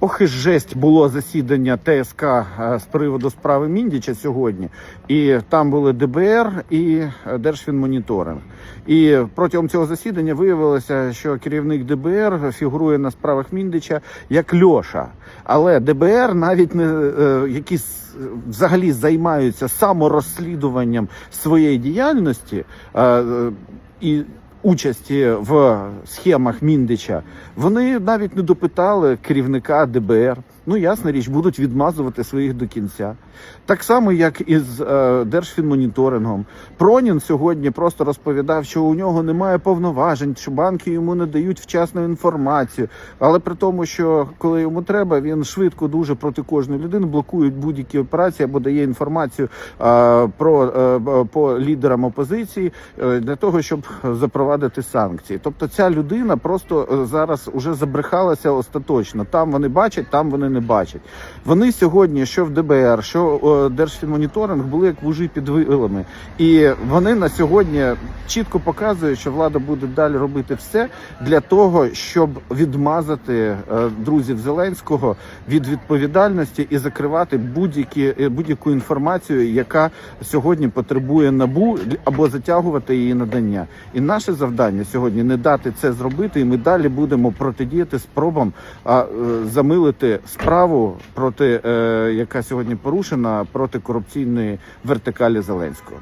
Ох і жесть було засідання ТСК е, з приводу справи Міндіча сьогодні. І там були ДБР і Держфінмоніторинг. І протягом цього засідання виявилося, що керівник ДБР фігурує на справах Міндича як Льоша. Але ДБР навіть не е, якісь е, взагалі займаються саморозслідуванням своєї діяльності. е, і участі в схемах Міндича, вони навіть не допитали керівника ДБР. Ну, ясна річ, будуть відмазувати своїх до кінця. Так само, як і з е, Держфінмоніторингом. Пронін сьогодні просто розповідав, що у нього немає повноважень, що банки йому не дають вчасну інформацію. Але при тому, що коли йому треба, він швидко дуже проти кожної людини блокує будь-які операції або дає інформацію е, про е, по лідерам опозиції е, для того, щоб запровадити санкції. Тобто ця людина просто е, зараз уже забрехалася остаточно. Там вони бачать, там вони не бачать. Вони сьогодні, що в ДБР, що е, Держфінмоніторинг, були як вужі під вилами. І вони на сьогодні чітко показують, що влада буде далі робити все для того, щоб відмазати е, друзів Зеленського від відповідальності і закривати будь-які е, будь-яку інформацію, яка сьогодні потребує набу або затягувати її надання. І наше завдання сьогодні не дати це зробити, і ми далі будемо протидіяти спробам а, замилити справу проти е, яка сьогодні порушена проти корупційної вертикалі Зеленського.